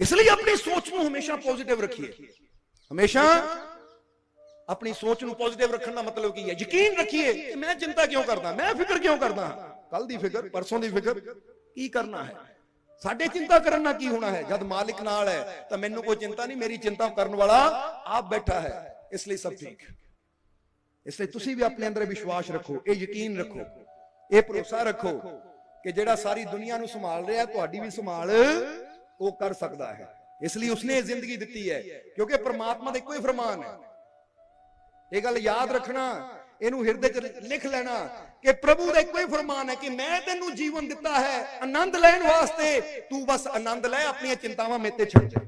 ਇਸ ਲਈ ਆਪਣੀ ਸੋਚ ਨੂੰ ਹਮੇਸ਼ਾ ਪੋਜ਼ਿਟਿਵ ਰੱਖੀਏ ਹਮੇਸ਼ਾ ਆਪਣੀ ਸੋਚ ਨੂੰ ਪੋਜ਼ਿਟਿਵ ਰੱਖਣ ਦਾ ਮਤਲਬ ਕੀ ਹੈ ਯਕੀਨ ਰੱਖੀਏ ਕਿ ਮੈਂ ਚਿੰਤਾ ਕਿਉਂ ਕਰਦਾ ਮੈਂ ਫਿਕਰ ਕਿਉਂ ਕਰਦਾ ਕੱਲ ਦੀ ਫਿਕਰ ਪਰਸੋਂ ਦੀ ਫਿਕਰ ਕੀ ਕਰਨਾ ਹੈ ਸਾਡੇ ਚਿੰਤਾ ਕਰਨ ਨਾਲ ਕੀ ਹੋਣਾ ਹੈ ਜਦ ਮਾਲਿਕ ਨਾਲ ਹੈ ਤਾਂ ਮੈਨੂੰ ਕੋਈ ਚਿੰਤਾ ਨਹੀਂ ਮੇਰੀ ਚਿੰਤਾ ਕਰਨ ਵਾਲਾ ਆਪ ਬੈਠਾ ਹੈ ਇਸ ਲਈ ਸਭ ਠੀਕ ਇਸ ਲਈ ਤੁਸੀਂ ਵੀ ਆਪਣੇ ਅੰਦਰ ਵਿਸ਼ਵਾਸ ਰੱਖੋ ਇਹ ਯਕੀਨ ਰੱਖੋ ਇਹ ਭਰੋਸਾ ਰੱਖੋ ਕਿ ਜਿਹੜਾ ਸਾਰੀ ਦੁਨੀਆ ਨੂੰ ਸੰਭਾਲ ਰਿਹਾ ਤੁਹਾਡੀ ਵੀ ਸੰਭਾਲ ਉਹ ਕਰ ਸਕਦਾ ਹੈ। ਇਸ ਲਈ ਉਸਨੇ ਜ਼ਿੰਦਗੀ ਦਿੱਤੀ ਹੈ, ਕਿਉਂਕਿ ਪ੍ਰਮਾਤਮਾ ਦਾ ਇੱਕੋ ਹੀ ਫਰਮਾਨ ਹੈ। ਇਹ ਗੱਲ ਯਾਦ ਰੱਖਣਾ, ਇਹਨੂੰ ਹਿਰਦੇ 'ਚ ਲਿਖ ਲੈਣਾ ਕਿ ਪ੍ਰਭੂ ਦਾ ਇੱਕੋ ਹੀ ਫਰਮਾਨ ਹੈ ਕਿ ਮੈਂ ਤੈਨੂੰ ਜੀਵਨ ਦਿੱਤਾ ਹੈ, ਆਨੰਦ ਲੈਣ ਵਾਸਤੇ, ਤੂੰ ਬਸ ਆਨੰਦ ਲੈ, ਆਪਣੀਆਂ ਚਿੰਤਾਵਾਂ ਮੇਤੇ ਛੱਡ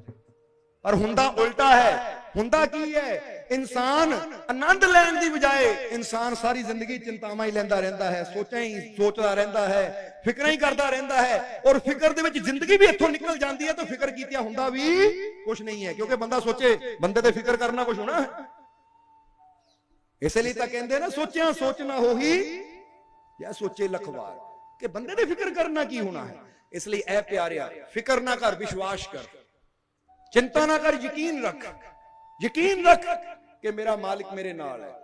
ਪਰ ਹੁੰਦਾ ਉਲਟਾ ਹੈ, ਹੁੰਦਾ ਕੀ ਹੈ? ਇਨਸਾਨ ਆਨੰਦ ਲੈਣ ਦੀ ਬਜਾਏ ਇਨਸਾਨ ਸਾਰੀ ਜ਼ਿੰਦਗੀ ਚਿੰਤਾਵਾਂ ਹੀ ਲੈਂਦਾ ਰਹਿੰਦਾ ਹੈ ਸੋਚਾਂ ਹੀ ਸੋਚਦਾ ਰਹਿੰਦਾ ਹੈ ਫਿਕਰਾਂ ਹੀ ਕਰਦਾ ਰਹਿੰਦਾ ਹੈ ਔਰ ਫਿਕਰ ਦੇ ਵਿੱਚ ਜ਼ਿੰਦਗੀ ਵੀ ਇੱਥੋਂ ਨਿਕਲ ਜਾਂਦੀ ਹੈ ਤਾਂ ਫਿਕਰ ਕੀਤਿਆਂ ਹੁੰਦਾ ਵੀ ਕੁਝ ਨਹੀਂ ਹੈ ਕਿਉਂਕਿ ਬੰਦਾ ਸੋਚੇ ਬੰਦੇ ਤੇ ਫਿਕਰ ਕਰਨਾ ਕੁਝ ਹੋਣਾ ਹੈ ਇਸੇ ਲਈ ਤਾਂ ਕਹਿੰਦੇ ਨਾ ਸੋਚਿਆ ਸੋਚਣਾ ਹੋਹੀ ਜਾਂ ਸੋਚੇ ਲਖਵਾਰ ਕਿ ਬੰਦੇ ਦੇ ਫਿਕਰ ਕਰਨਾ ਕੀ ਹੋਣਾ ਹੈ ਇਸ ਲਈ ਐ ਪਿਆਰਿਆ ਫਿਕਰ ਨਾ ਕਰ ਵਿਸ਼ਵਾਸ ਕਰ ਚਿੰਤਾ ਨਾ ਕਰ ਯਕੀਨ ਰੱਖ ਯਕੀਨ ਰੱਖ ਕਿ ਮੇਰਾ ਮਾਲਕ ਮੇਰੇ ਨਾਲ ਹੈ।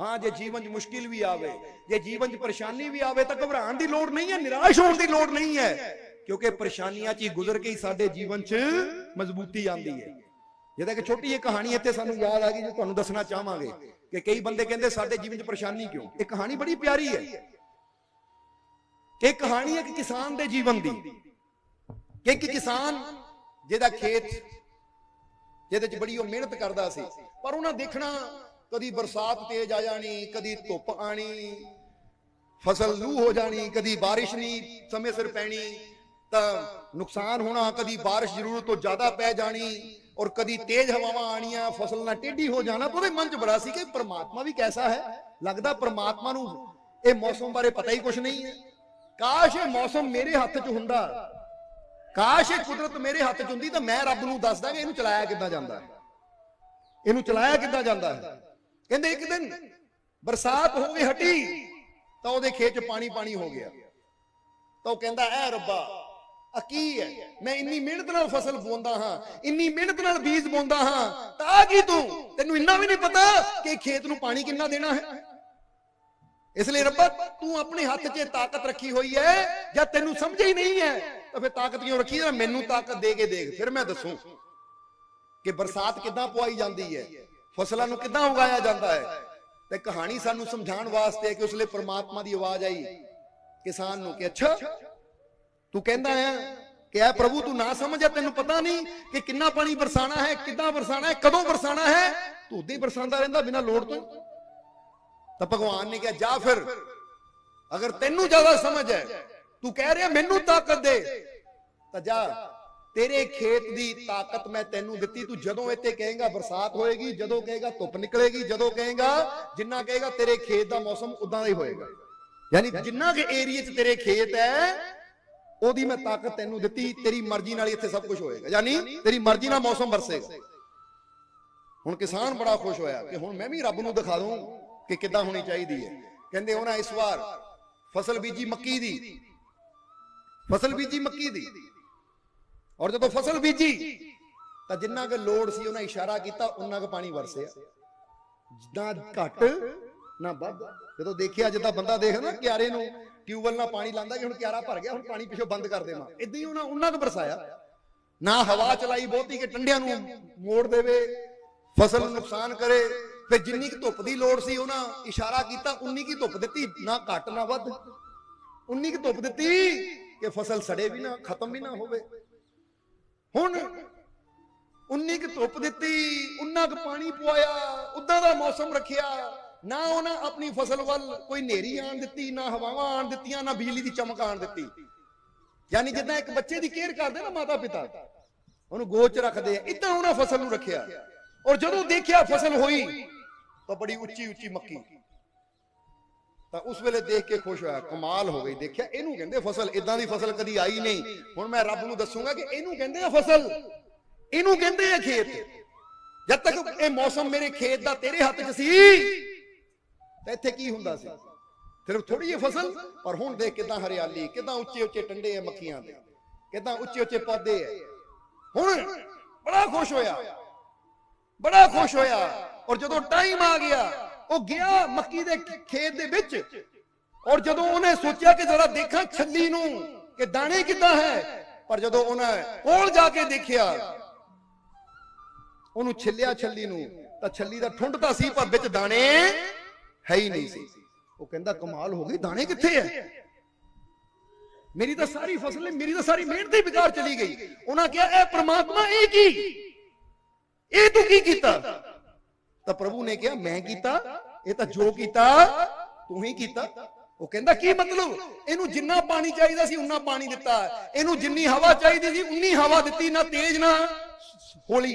ਹਾਂ, ਜੇ ਜੀਵਨ 'ਚ ਮੁਸ਼ਕਿਲ ਵੀ ਆਵੇ, ਜੇ ਜੀਵਨ 'ਚ ਪਰੇਸ਼ਾਨੀ ਵੀ ਆਵੇ ਤਾਂ ਘਬਰਾਉਣ ਦੀ ਲੋੜ ਨਹੀਂ ਹੈ, ਨਿਰਾਸ਼ ਹੋਣ ਦੀ ਲੋੜ ਨਹੀਂ ਹੈ। ਕਿਉਂਕਿ ਪਰੇਸ਼ਾਨੀਆਂ 'ਚ ਹੀ ਗੁਜ਼ਰ ਕੇ ਹੀ ਸਾਡੇ ਜੀਵਨ 'ਚ ਮਜ਼ਬੂਤੀ ਆਉਂਦੀ ਹੈ। ਜਿਹਦਾ ਕਿ ਛੋਟੀ ਜਿਹੀ ਕਹਾਣੀ ਇੱਥੇ ਸਾਨੂੰ ਯਾਦ ਆ ਗਈ, ਜੋ ਤੁਹਾਨੂੰ ਦੱਸਣਾ ਚਾਹਾਂਗੇ ਕਿ ਕਈ ਬੰਦੇ ਕਹਿੰਦੇ, ਸਾਡੇ ਜੀਵਨ 'ਚ ਪਰੇਸ਼ਾਨੀ ਕਿਉਂ? ਇਹ ਕਹਾਣੀ ਬੜੀ ਪਿਆਰੀ ਹੈ। ਇਹ ਕਹਾਣੀ ਹੈ ਕਿ ਕਿਸਾਨ ਦੇ ਜੀਵਨ ਦੀ। ਕਿ ਇੱਕ ਕਿਸਾਨ ਜਿਹਦਾ ਖੇਤ, ਜਿਹਦੇ 'ਚ ਬੜੀ ਉਹ ਮਿਹਨਤ ਕਰਦਾ ਸੀ ਪਰ ਉਹਨਾਂ ਦੇਖਣਾ ਕਦੀ ਬਰਸਾਤ ਤੇਜ਼ ਆ ਜਾਣੀ, ਕਦੀ ਧੁੱਪ ਆਣੀ, ਫਸਲ ਲੂ ਹੋ ਜਾਣੀ, ਕਦੀ ਬਾਰਿਸ਼ ਨਹੀਂ ਸਮੇਂ ਸਿਰ ਪੈਣੀ, ਤਾਂ ਨੁਕਸਾਨ ਹੋਣਾ, ਕਦੀ ਬਾਰਿਸ਼ ਜ਼ਰੂਰ ਤੋਂ ਜ਼ਿਆਦਾ ਪੈ ਜਾਣੀ ਔਰ ਕਦੀ ਤੇਜ਼ ਹਵਾਵਾਂ ਆਣੀਆਂ ਫਸਲ ਨਾਲ ਟੇਢੀ ਹੋ ਜਾਣਾ, ਤਾਂ ਉਹਦੇ ਮਨ 'ਚ ਬੜਾ ਸੀ ਕਿ ਪ੍ਰਮਾਤਮਾ ਵੀ ਕੈਸਾ ਹੈ। ਲੱਗਦਾ ਪ੍ਰਮਾਤਮਾ ਨੂੰ ਇਹ ਮੌਸਮ ਬਾਰੇ ਪਤਾ ਹੀ ਕੁਝ ਨਹੀਂ ਹੈ। ਕਾਸ਼ ਇਹ ਮੌਸਮ ਮੇਰੇ ਹੱਥ 'ਚ ਹੁੰਦਾ, ਕਾਸ਼ ਇਹ ਕੁਦਰਤ ਮੇਰੇ ਹੱਥ 'ਚ ਹੁੰਦੀ, ਤਾਂ ਮੈਂ ਰੱਬ ਨੂੰ ਦੱਸਦਾ ਕਿ ਇਹਨੂੰ ਚਲਾਇਆ ਕਿੱਦਾਂ ਜਾਂਦਾ। ਹੈ ਇਹਨੂੰ ਚਲਾਇਆ ਕਿੱਦਾਂ ਜਾਂਦਾ ਹੈ? ਕਹਿੰਦੇ ਇੱਕ ਦਿਨ ਬਰਸਾਤ ਹੋ ਗਈ ਹਟੀ, ਤਾਂ ਉਹਦੇ ਖੇਤ 'ਚ ਪਾਣੀ ਪਾਣੀ ਹੋ ਗਿਆ। ਤਾਂ ਉਹ ਕਹਿੰਦਾ, ਐ ਰੱਬਾ ਆ ਕੀ ਹੈ? ਮੈਂ ਇੰਨੀ ਮਿਹਨਤ ਨਾਲ ਫਸਲ ਬੋਂਦਾ ਹਾਂ, ਇੰਨੀ ਮਿਹਨਤ ਨਾਲ ਬੀਜ ਬੋਂਦਾ ਹਾਂ, ਤਾਂ ਆ ਕੀ ਤੂੰ? ਤੈਨੂੰ ਇੰਨਾ ਵੀ ਨਹੀਂ ਪਤਾ ਕਿ ਖੇਤ ਨੂੰ ਪਾਣੀ ਕਿੰਨਾ ਦੇਣਾ ਹੈ? ਇਸ ਲਈ ਰੱਬਾ, ਤੂੰ ਆਪਣੇ ਹੱਥ 'ਚ ਤਾਕਤ ਰੱਖੀ ਹੋਈ ਹੈ, ਜਾਂ ਤੈਨੂੰ ਸਮਝ ਹੀ ਨਹੀਂ ਹੈ? ਤਾਂ ਫਿਰ ਤਾਕਤ ਕਿਉਂ ਰੱਖੀ? ਹੈ ਮੈਨੂੰ ਤਾਕਤ ਦੇ ਕੇ ਦੇਖ, ਫਿਰ ਮੈਂ ਦੱਸੂ। ਕਿ ਬਰਸਾਤ ਕਿੱਦਾਂ ਪਵਾਈ ਜਾਂਦੀ ਹੈ? ਫਸਲਾਂ ਨੂੰ ਕਿੱਦਾਂ ਉਗਾਇਆ ਜਾਂਦਾ ਹੈ? ਤੇ ਕਹਾਣੀ ਸਾਨੂੰ ਸਮਝਾਉਣ ਵਾਸਤੇ ਹੈ ਕਿ ਉਸ ਲਈ ਪ੍ਰਮਾਤਮਾ ਦੀ ਆਵਾਜ਼ ਆਈ। ਕਿਸਾਨ ਨੂੰ ਕਿ ਅੱਛਾ ਤੂੰ ਕਹਿੰਦਾ ਹੈ ਕਿ ਐ ਪ੍ਰਭੂ ਤੂੰ ਨਾ ਸਮਝਿਆ ਤੈਨੂੰ ਪਤਾ ਨਹੀਂ ਕਿ ਕਿੰਨਾ ਪਾਣੀ ਬਰਸਾਣਾ ਹੈ ਕਿੱਦਾਂ ਬਰਸਾਣਾ ਹੈ ਕਦੋਂ ਬਰਸਾਣਾ ਹੈ? ਤੂੰ ਉਦੋਂ ਹੀ ਬਰਸਾਉਂਦਾ ਰਹਿੰਦਾ ਬਿਨਾਂ ਲੋੜ ਤੋਂ। ਤਾਂ ਭਗਵਾਨ ਨੇ ਕਿਹਾ ਜਾ ਫਿਰ। ਅਗਰ ਤੈਨੂੰ ਜ਼ਿਆਦਾ ਸਮਝ ਹੈ ਤੂੰ ਕਹਿ ਰਿਹਾ ਮੈਨੂੰ ਤਾਕਤ ਦੇ। ਤਾਂ ਜਾ। ਤੇਰੇ ਖੇਤ ਦੀ ਤਾਕਤ ਮੈਂ ਤੈਨੂੰ ਦਿੱਤੀ, ਤੂੰ ਜਦੋਂ ਇੱਥੇ ਕਹੇਗਾ ਬਰਸਾਤ ਹੋਏਗੀ, ਜਦੋਂ ਕਹੇਗਾ ਧੁੱਪ ਨਿਕਲੇਗੀ, ਜਦੋਂ ਕਹੇਗਾ ਜਿੰਨਾ ਕਹੇਗਾ ਤੇਰੇ ਖੇਤ ਦਾ ਮੌਸਮ ਉਦਾਂ ਦਾ ਹੀ ਹੋਏਗਾ। ਯਾਨੀ ਜਿੰਨਾ ਕਿ ਏਰੀਆ 'ਚ ਤੇਰੇ ਖੇਤ ਹੈ, ਉਹਦੀ ਮੈਂ ਤਾਕਤ ਤੈਨੂੰ ਦਿੱਤੀ, ਤੇਰੀ ਮਰਜ਼ੀ ਨਾਲ ਹੀ ਇੱਥੇ ਸਭ ਕੁਝ ਹੋਏਗਾ। ਯਾਨੀ ਤੇਰੀ ਮਰਜ਼ੀ ਨਾਲ ਮੌਸਮ ਵਰਸੇਗਾ। ਹੁਣ ਕਿਸਾਨ ਬੜਾ ਖੁਸ਼ ਹੋਇਆ ਕਿ ਹੁਣ ਮੈਂ ਵੀ ਰੱਬ ਨੂੰ ਦਿਖਾ ਦੂੰ ਕਿ ਕਿੱਦਾਂ ਹੋਣੀ ਚਾਹੀਦੀ ਹੈ। ਕਹਿੰਦੇ ਉਹਨਾਂ ਇਸ ਵਾਰ ਫਸਲ ਬੀਜੀ ਮੱਕੀ ਦੀ। ਫਸਲ ਬੀਜੀ ਮੱਕੀ ਦੀ। ਔਰ ਜਦੋਂ ਫਸਲ ਬੀਜੀ, ਤਾਂ ਜਿੰਨਾ ਕੁ ਲੋੜ ਸੀ, ਉਹਨਾਂ ਇਸ਼ਾਰਾ ਕੀਤਾ ਉਹਨਾਂ ਕੁ ਪਾਣੀ ਵਰਸਿਆ। ਨਾ ਘੱਟ, ਨਾ ਵੱਧ। ਜਦੋਂ ਦੇਖਿਆ, ਜਿੱਦਾਂ ਬੰਦਾ ਦੇਖਦਾ ਨਾ ਕਿਆਰੇ ਨੂੰ, ਟਿਊਬਵੈਲ ਨਾਲ ਪਾਣੀ ਲਾਂਦਾ ਕਿ ਹੁਣ ਕਿਆਰਾ ਭਰ ਗਿਆ, ਹੁਣ ਪਾਣੀ ਪਿੱਛੋਂ ਬੰਦ ਕਰ ਦੇਵਾਂ। ਇਦਾਂ ਹੀ ਉਹਨਾਂ ਉਹਨਾਂ ਕੁ ਬਰਸਾਇਆ ਨਾ ਹਵਾ ਚਲਾਈ ਬਹੁਤੀ ਕਿ ਟੰਡਿਆਂ ਨੂੰ ਮੋੜ ਦੇਵੇ, ਫਸਲ ਨੂੰ ਨੁਕਸਾਨ ਕਰੇ। ਫਿਰ ਜਿੰਨੀ ਕੁ ਧੁੱਪ ਦੀ ਲੋੜ ਸੀ, ਉਹਨਾਂ ਇਸ਼ਾਰਾ ਕੀਤਾ, ਉਨੀ ਕੀ ਧੁੱਪ ਦਿੱਤੀ, ਨਾ ਘੱਟ, ਨਾ ਵੱਧ। ਉਨੀ ਕੁ ਧੁੱਪ ਦਿੱਤੀ ਕਿ ਫਸਲ ਸੜੇ ਵੀ ਨਾ, ਖਤਮ ਵੀ ਨਾ ਹੋਵੇ। ਹੁਣ ਉਨੀ ਕੁ ਧੁੱਪ ਦਿੱਤੀ, ਉਨਾ ਕੁ ਪਾਣੀ ਪਵਾਇਆ, ਉਦਾਂ ਦਾ ਮੌਸਮ ਰੱਖਿਆ। ਨਾ ਉਹਨਾਂ ਆਪਣੀ ਫਸਲ ਵੱਲ ਕੋਈ ਨੇਰੀ ਆਣ ਦਿੱਤੀ, ਨਾ ਹਵਾਵਾਂ ਆਣ ਦਿੱਤੀਆਂ, ਨਾ ਬਿਜਲੀ ਦੀ ਚਮਕ ਆਣ ਦਿੱਤੀ। ਯਾਨੀ ਜਿੱਦਾਂ ਇੱਕ ਬੱਚੇ ਦੀ ਕੇਅਰ ਕਰਦੇ ਨਾ ਮਾਤਾ ਪਿਤਾ ਉਹਨੂੰ ਗੋਚ ਰੱਖਦੇ ਆ, ਇਦਾਂ ਉਹਨਾਂ ਫਸਲ ਨੂੰ ਰੱਖਿਆ। ਔਰ ਜਦੋਂ ਦੇਖਿਆ ਫਸਲ ਹੋਈ, ਤਾਂ ਬੜੀ ਉੱਚੀ ਉੱਚੀ ਮੱਕੀ। ਤਾਂ ਉਸ ਵੇਲੇ ਦੇਖ ਕੇ ਖੁਸ਼ ਹੋਇਆ, ਕਮਾਲ ਹੋ ਗਈ, ਦੇਖਿਆ ਇਹਨੂੰ ਕਹਿੰਦੇ ਫਸਲ ਇਦਾਂ ਦੀ ਫਸਲ ਕਦੀ ਆਈ ਨਹੀਂ। ਹੁਣ ਮੈਂ ਰੱਬ ਨੂੰ ਦੱਸੂਗਾ ਕਿ ਇਹਨੂੰ ਕਹਿੰਦੇ ਆ ਫਸਲ, ਇਹਨੂੰ ਕਹਿੰਦੇ ਆ ਖੇਤ। ਜਦ ਤੱਕ ਇਹ ਮੌਸਮ ਮੇਰੇ ਖੇਤ ਦਾ ਤੇਰੇ ਹੱਥ 'ਚ ਸੀ, ਤਾਂ ਇੱਥੇ ਕੀ ਹੁੰਦਾ ਸੀ? ਸਿਰਫ ਥੋੜੀ ਜਿਹੀ ਫਸਲ, ਪਰ ਹੁਣ ਦੇਖ ਕਿਦਾਂ ਹਰਿਆਲੀ, ਕਿਦਾਂ ਉੱਚੇ ਉੱਚੇ ਟੰਡੇ ਆ ਮੱਖੀਆਂ ਦੇ, ਕਿਦਾਂ ਉੱਚੇ ਉੱਚੇ ਪੌਦੇ ਆ। ਹੁਣ ਬੜਾ ਖੁਸ਼ ਹੋਇਆ, ਬੜਾ ਖੁਸ਼ ਹੋਇਆ, ਔਰ ਜਦੋਂ ਟਾਈਮ ਆ ਗਿਆ ਉਹ ਗਿਆ ਮੱਕੀ ਦੇ ਖੇਤ ਦੇ ਵਿੱਚ। ਔਰ ਜਦੋਂ ਉਹਨੇ ਸੋਚਿਆ ਕਿ ਜ਼ਰਾ ਦੇਖਾਂ ਛੱਲੀ ਨੂੰ ਕਿ ਦਾਣੇ ਕਿੱਦਾਂ ਹੈ, ਪਰ ਜਦੋਂ ਉਹਨੇ ਕੋਲ ਜਾ ਕੇ ਦੇਖਿਆ, ਉਹਨੂੰ ਛਿੱਲਿਆ ਛੱਲੀ ਨੂੰ, ਤਾਂ ਛੱਲੀ ਦਾ ਠੁੰਡ ਤਾਂ ਸੀ, ਪਰ ਵਿੱਚ ਦਾਣੇ ਹੈ ਹੀ ਨਹੀਂ ਸੀ। ਉਹ ਕਹਿੰਦਾ, ਕਮਾਲ ਹੋ ਗਈ, ਦਾਣੇ ਕਿੱਥੇ ਐ ਮੇਰੀ ਤਾਂ ਸਾਰੀ ਫਸਲ, ਮੇਰੀ ਤਾਂ ਸਾਰੀ ਮਿਹਨਤ ਹੀ ਬੇਕਾਰ ਚਲੀ ਗਈ। ਉਹਨਾਂ ਕਿਹਾ, ਇਹ ਪ੍ਰਮਾਤਮਾ, ਇਹ ਕੀ? ਇਹ ਤੂੰ ਕੀ ਕੀਤਾ? ਤਾਂ ਪ੍ਰਭੂ ਨੇ ਕਿਹਾ, ਮੈਂ ਕੀਤਾ, ਇਹ ਤਾਂ ਜੋ ਕੀਤਾ, ਤੂੰ ਹੀ ਕੀਤਾ। ਉਹ ਕਹਿੰਦਾ, ਕੀ ਮਤਲਬ? ਇਹਨੂੰ ਜਿੰਨਾ ਪਾਣੀ ਚਾਹੀਦਾ ਸੀ, ਉਨਾ ਪਾਣੀ ਦਿੱਤਾ। ਇਹਨੂੰ ਜਿੰਨੀ ਹਵਾ ਚਾਹੀਦੀ ਸੀ, ਉਨੀ ਹਵਾ ਦਿੱਤੀ, ਨਾ ਤੇਜ਼, ਨਾ ਹੌਲੀ।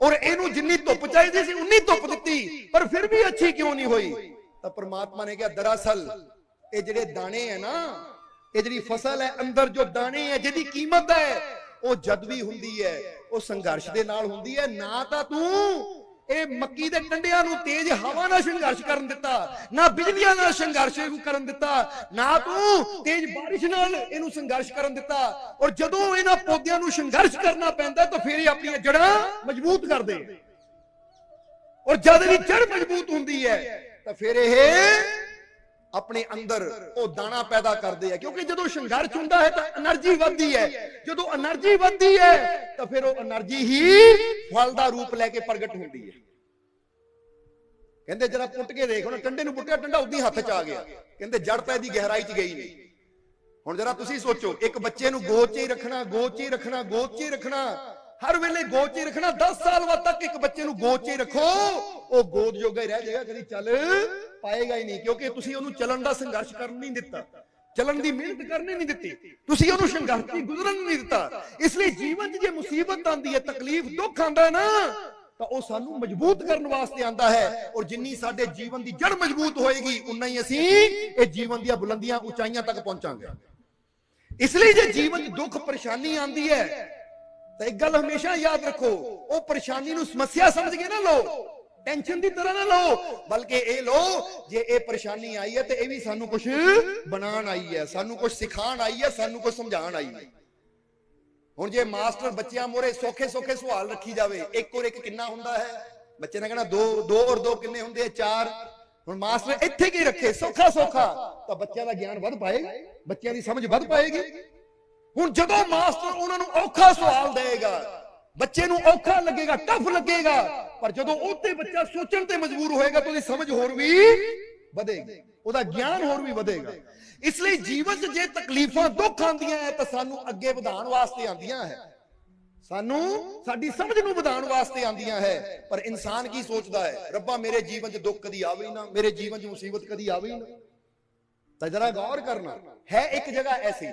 ਔਰ ਇਹਨੂੰ ਜਿੰਨੀ ਧੁੱਪ ਚਾਹੀਦੀ ਸੀ, ਉਨੀ ਧੁੱਪ ਦਿੱਤੀ। ਪਰ ਫਿਰ ਵੀ ਅੱਛੀ ਕਿਉਂ ਨਹੀਂ ਹੋਈ? ਤਾਂ ਪ੍ਰਮਾਤਮਾ ਨੇ ਕਿਹਾ, ਦਰਅਸਲ, ਇਹ ਜਿਹੜੇ ਦਾਣੇ ਹੈ ਨਾ, ਇਹ ਜਿਹੜੀ ਫਸਲ ਹੈ ਅੰਦਰ, ਜੋ ਦਾਣੇ ਹੈ ਜਿਹਦੀ ਕੀਮਤ ਹੈ, ਉਹ ਜਦ ਵੀ ਹੁੰਦੀ ਹੈ, ਉਹ ਸੰਘਰਸ਼ ਦੇ ਨਾਲ ਹੁੰਦੀ ਹੈ। ਨਾ ਤਾਂ ਤੂੰ ਇਹ ਮੱਕੀ ਦੇ ਟੰਡਿਆਂ ਨੂੰ ਤੇਜ਼ ਹਵਾ ਨਾਲ ਸੰਘਰਸ਼ ਕਰਨ ਦਿੱਤਾ, ਨਾ ਬਿਜਲੀਆਂ ਨਾਲ ਸੰਘਰਸ਼ ਕਰਨ ਦਿੱਤਾ, ਨਾ ਤੂੰ ਤੇਜ਼ ਬਾਰਿਸ਼ ਨਾਲ ਇਹਨੂੰ ਸੰਘਰਸ਼ ਕਰਨ ਦਿੱਤਾ। ਔਰ ਜਦੋਂ ਇਹਨਾਂ ਪੌਦਿਆਂ ਨੂੰ ਸੰਘਰਸ਼ ਕਰਨਾ ਪੈਂਦਾ ਤਾਂ ਫਿਰ ਇਹ ਆਪਣੀਆਂ ਜੜਾਂ ਮਜ਼ਬੂਤ ਕਰਦੇ। ਔਰ ਜਦ ਇਹਦੀ ਜੜ ਮਜ਼ਬੂਤ ਹੁੰਦੀ ਹੈ, ਤਾਂ ਫਿਰ ਇਹ ਆਪਣੇ ਅੰਦਰ ਉਹ ਦਾਣਾ ਪੈਦਾ ਕਰਦੇ ਆ। ਕਿਉਂਕਿ ਜਦੋਂ ਸੰਘਰਸ਼ ਹੁੰਦਾ ਹੈ ਤਾਂ એનર્ਜੀ ਵੱਧਦੀ ਹੈ। ਜਦੋਂ એનર્ਜੀ ਵੱਧਦੀ ਹੈ ਤਾਂ ਫਿਰ ਉਹ એનર્ਜੀ ਹੀ ਫਲ ਦਾ ਰੂਪ ਲੈ ਕੇ ਪ੍ਰਗਟ ਹੁੰਦੀ ਹੈ। ਕਹਿੰਦੇ ਜਰਾ ਪੁੱਟ ਕੇ ਦੇਖ ਹੁਣ ਟੰਡੇ ਨੂੰ ਪੁੱਟਿਆ ਟੰਡਾ ਉਦੀ ਹੱਥ 'ਚ ਆ ਗਿਆ। ਕਹਿੰਦੇ ਜੜ ਪੈ ਦੀ ਗਹਿਰਾਈ 'ਚ ਗਈ ਨਹੀਂ। ਹੁਣ ਜਰਾ ਤੁਸੀਂ ਸੋਚੋ ਇੱਕ ਬੱਚੇ ਨੂੰ ਗੋਚ 'ਚ ਹੀ ਰੱਖਣਾ ਗੋਦ 'ਚ ਹੀ ਰੱਖਣਾ ਗੋਦ 'ਚ ਹੀ ਰੱਖਣਾ। ਹਰ ਵੇਲੇ ਗੋਦ 'ਚ ਹੀ ਰੱਖਣਾ 10 ਸਾਲ ਬਾਅਦ ਤੱਕ ਇੱਕ ਬੱਚੇ ਨੂੰ ਗੋਦ 'ਚ ਹੀ ਰੱਖੋ। ਉਹ ਗੋਦ ਜੋਗਾ ਹੀ ਰਹਿ ਜਾਏਗਾ ਕਦੀ ਚੱਲ, ਪਾਏਗਾ ਹੀ ਨਹੀਂ, ਕਿਉਂਕਿ ਤੁਸੀਂ ਉਹਨੂੰ ਚੱਲਣ ਦਾ ਸੰਘਰਸ਼ ਕਰਨ ਨਹੀਂ ਦਿੱਤਾ। ਚੱਲਣ ਦੀ ਮਿਹਨਤ ਕਰਨੀ ਨਹੀਂ ਦਿੱਤੀ। ਤੁਸੀਂ ਉਹਨੂੰ ਸੰਘਰਸ਼ ਦੀ ਗੁਜ਼ਰਨ ਨਹੀਂ ਦਿੱਤਾ। ਇਸ ਲਈ ਜੀਵਨ 'ਚ ਜੇ ਮੁਸੀਬਤ ਆਂਦੀ ਹੈ, ਤਕਲੀਫ ਦੁੱਖ ਆਂਦਾ ਹੈ ਨਾ, ਤਾਂ ਉਹ ਸਾਨੂੰ ਮਜ਼ਬੂਤ ਕਰਨ ਵਾਸਤੇ ਆਂਦਾ ਹੈ। ਔਰ ਜਿੰਨੀ ਸਾਡੇ ਜੀਵਨ ਦੀ ਜੜ ਮਜ਼ਬੂਤ ਹੋਏਗੀ, ਉਨਾ ਹੀ ਅਸੀਂ ਇਹ ਜੀਵਨ ਦੀਆਂ ਬੁਲੰਦੀਆਂ ਉਚਾਈਆਂ ਤੱਕ ਪਹੁੰਚਾਂਗੇ। ਇਸ ਲਈ ਜੇ ਜੀਵਨ 'ਚ ਦੁੱਖ, ਪਰੇਸ਼ਾਨੀ ਆਂਦੀ ਹੈ ਤਾਂ ਇੱਕ ਗੱਲ ਹਮੇਸ਼ਾ ਯਾਦ ਰੱਖੋ, ਉਹ ਪਰੇਸ਼ਾਨੀ ਨੂੰ ਸਮੱਸਿਆ ਸਮਝ ਕੇ ਨਾ ਲਓ ਟੈਨਸ਼ਨ ਦੀ ਤਰ੍ਹਾਂ ਨਾ ਲਓ, ਬਲਕਿ ਇਹ ਲਓ, ਜੇ ਇਹ ਪਰੇਸ਼ਾਨੀ ਆਈ ਹੈ ਤੇ ਇਹ ਵੀ ਸਾਨੂੰ ਕੁਝ ਬਣਾਉਣ ਆਈ ਹੈ, ਸਾਨੂੰ ਕੁਝ ਸਿਖਾਉਣ ਆਈ ਹੈ, ਸਾਨੂੰ ਕੁਝ ਸਮਝਾਉਣ ਆਈ ਹੈ। ਹੁਣ ਜੇ ਮਾਸਟਰ ਬੱਚਿਆਂ ਮੋਰੇ ਸੌਖੇ ਸੌਖੇ ਸਵਾਲ ਰੱਖੀ ਜਾਵੇ, ਇੱਕ ਔਰ ਇੱਕ ਕਿੰਨਾ ਹੁੰਦਾ ਹੈ? ਬੱਚੇ ਨੇ ਕਹਿਣਾ ਦੋ ਦੋ ਔਰ ਦੋ ਕਿੰਨੇ ਹੁੰਦੇ ਆ? ਚਾਰ। ਹੁਣ ਮਾਸਟਰ ਇੱਥੇ ਕੀ ਰੱਖੇ? ਸੌਖਾ ਸੌਖਾ। ਤਾਂ ਬੱਚਿਆਂ ਦਾ ਗਿਆਨ ਵੱਧ ਪਾਏਗਾ, ਬੱਚਿਆਂ ਦੀ ਸਮਝ ਵੱਧ ਪਾਏਗੀ। ਹੁਣ ਜਦੋਂ ਮਾਸਟਰ ਉਹਨਾਂ ਨੂੰ ਔਖਾ ਸਵਾਲ ਦੇਗਾ ਬੱਚੇ ਨੂੰ ਔਖਾ ਲੱਗੇਗਾ, ਟਫ ਲੱਗੇਗਾ, ਪਰ ਜਦੋਂ ਉਹ ਬੱਚਾ ਸੋਚਣ ਤੇ ਮਜਬੂਰ ਹੋਏਗਾ ਤਾਂ ਉਹਦੀ ਸਮਝ ਹੋਰ ਵੀ ਵਧੇਗੀ, ਉਹਦਾ ਗਿਆਨ ਹੋਰ ਵੀ ਵਧੇਗਾ। ਇਸ ਲਈ ਜੀਵਨ 'ਚ ਜੇ ਤਕਲੀਫਾਂ ਦੁੱਖ ਆਉਂਦੀਆਂ ਹੈ ਤਾਂ ਸਾਨੂੰ ਅੱਗੇ ਵਧਾਉਣ ਵਾਸਤੇ ਆਉਂਦੀਆਂ ਹੈ। ਸਾਨੂੰ ਸਾਡੀ ਸਮਝ ਨੂੰ ਵਧਾਉਣ ਵਾਸਤੇ ਆਉਂਦੀਆਂ ਹੈ, ਪਰ ਇਨਸਾਨ ਕੀ ਸੋਚਦਾ ਹੈ? ਰੱਬਾ, ਮੇਰੇ ਜੀਵਨ 'ਚ ਦੁੱਖ ਕਦੀ ਆਵੇ ਹੀ ਨਾ, ਮੇਰੇ ਜੀਵਨ 'ਚ ਮੁਸੀਬਤ ਕਦੀ ਆਵੇ ਹੀ ਨਾ। ਤਾਂ ਜਰਾ ਗੌਰ ਕਰਨਾ, ਹੈ ਇੱਕ ਜਗ੍ਹਾ ਐਸੀ